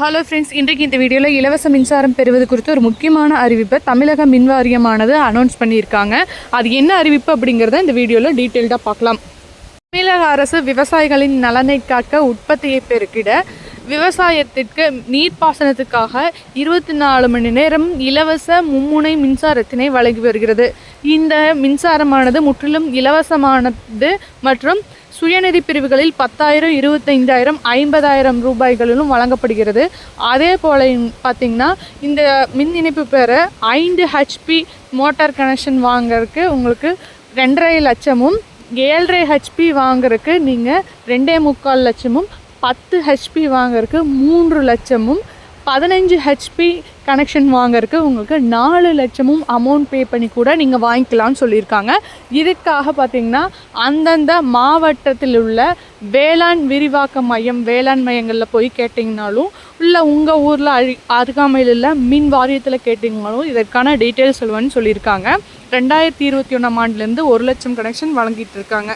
Hello friends இன்றைக்கு இந்த வீடியோவில் இலவச மின்சாரம் பெறுவது குறித்து ஒரு முக்கியமான அறிவிப்பை தமிழக மின் வாரியமானது அனௌன்ஸ் பண்ணியிருக்காங்க. அது என்ன அறிவிப்பு அப்படிங்கிறத இந்த வீடியோவில் டீட்டெயில்டாக பார்க்கலாம். தமிழக அரசு விவசாயிகளின் நலனை காக்க உற்பத்தியை பெருக்கிட விவசாயத்திற்கு நீர்ப்பாசனத்துக்காக இருபத்தி நாலு மணி நேரம் இலவச மும்முனை மின்சாரத்தினை வழங்கி வருகிறது. இந்த மின்சாரமானது முற்றிலும் இலவசமானது மற்றும் சுயநிதி பிரிவுகளில் பத்தாயிரம் இருபத்தைந்தாயிரம் ஐம்பதாயிரம் ரூபாய்களிலும் வழங்கப்படுகிறது. அதே போல் பார்த்திங்கன்னா இந்த மின் இணைப்பு பெற ஐந்து ஹெச்பி மோட்டார் கனெக்ஷன் வாங்குறதுக்கு உங்களுக்கு ரெண்டரை லட்சமும் ஏழரை ஹெச்பி வாங்குறதுக்கு நீங்கள் ரெண்டே முக்கால் லட்சமும் பத்து ஹெச்பி வாங்குறதுக்கு மூன்று லட்சமும் பதினஞ்சு ஹெச்பி கனெக்ஷன் வாங்குறதுக்கு உங்களுக்கு நாலு லட்சமும் அமௌண்ட் பே பண்ணி கூட நீங்கள் வாங்கிக்கலாம்னு சொல்லியிருக்காங்க. இதுக்காக பார்த்தீங்கன்னா அந்தந்த மாவட்டத்தில் உள்ள வேளாண் விரிவாக்க மையம் வேளாண் மையங்களில் போய் கேட்டிங்கனாலும் இல்லை உங்கள் ஊரில் அழி அருகாமையில் உள்ள மின் வாரியத்தில் கேட்டிங்கனாலும் இதற்கான டீட்டெயில்ஸ் சொல்லுவேன்னு சொல்லியிருக்காங்க. ரெண்டாயிரத்தி இருபத்தி ஒன்றாம் ஆண்டுலேருந்து ஒரு லட்சம் கனெக்ஷன் வழங்கிட்டு இருக்காங்க.